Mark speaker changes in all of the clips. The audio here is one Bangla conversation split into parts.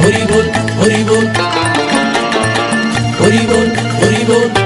Speaker 1: হরি বল হরি বল হরি বল হরি বল হরি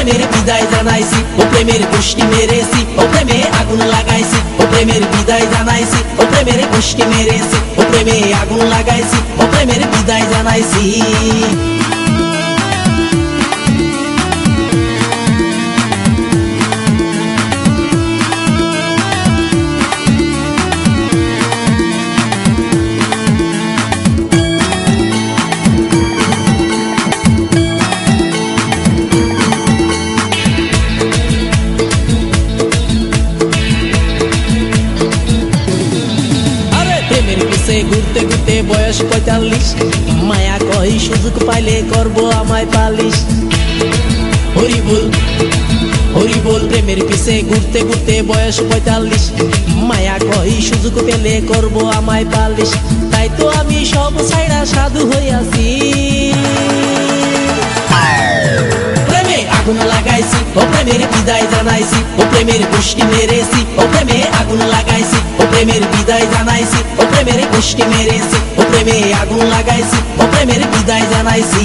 Speaker 1: প্রেমের বিদায় জানাইছি, ও প্রেমের গোষ্ঠী মেরেছি, ও প্রেমে আগুন লাগাইছি, ও প্রেমের বিদায় জানাইছি, ও প্রেমের গোষ্ঠী মেরেছি, ও প্রেমে আগুন লাগাইছি, ও প্রেমের বিদায় জানাইছি। বয়স পঁয়তাল্লিশ। মায়া কই সুযোগ পাইলে করব আমায় পালিশ। হরি বল হরি বল, প্রেমের পিছে ঘুরতে ঘুরতে বয়স পঁয়তাল্লিশ। মায়া কই সুযোগ পেলে করব আমায় পালিশ। তাই তো আমি সব ছাইড়া সাধু হইয়াছি আগুন লাগাইছি, ও প্রেমের বিদায় জানাইছি, ও প্রেমের গোষ্ঠী মেরেছি, ও প্রেমে আগুন লাগাইছি, ও প্রেমের বিদায় জানাইছি। গোষ্ঠী মেরেছি ও আগুন লাগাইছি ও প্রেমের বিদায় জানাইছি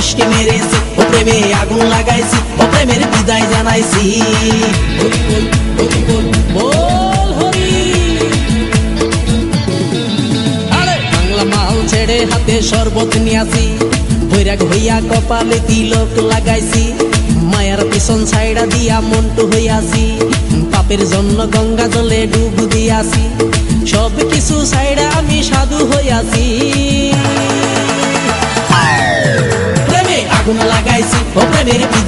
Speaker 1: প্রেমের মেরেছি ও প্রেমে আগুন লাগাইছি ও প্রেমের বিদায় জানাইছি হাতে শরবত নিয়াছি বৈরাগ হইয়া কপালে তিলক লাগাইছি। মায়ার পিছন ছাইড়া দিয়া মন্টু হইয়াছি পাপের জন্য গঙ্গা জলে ডুব দিয়াছি সব কিছু ছাইড়া আমি সাধু হইয়াছি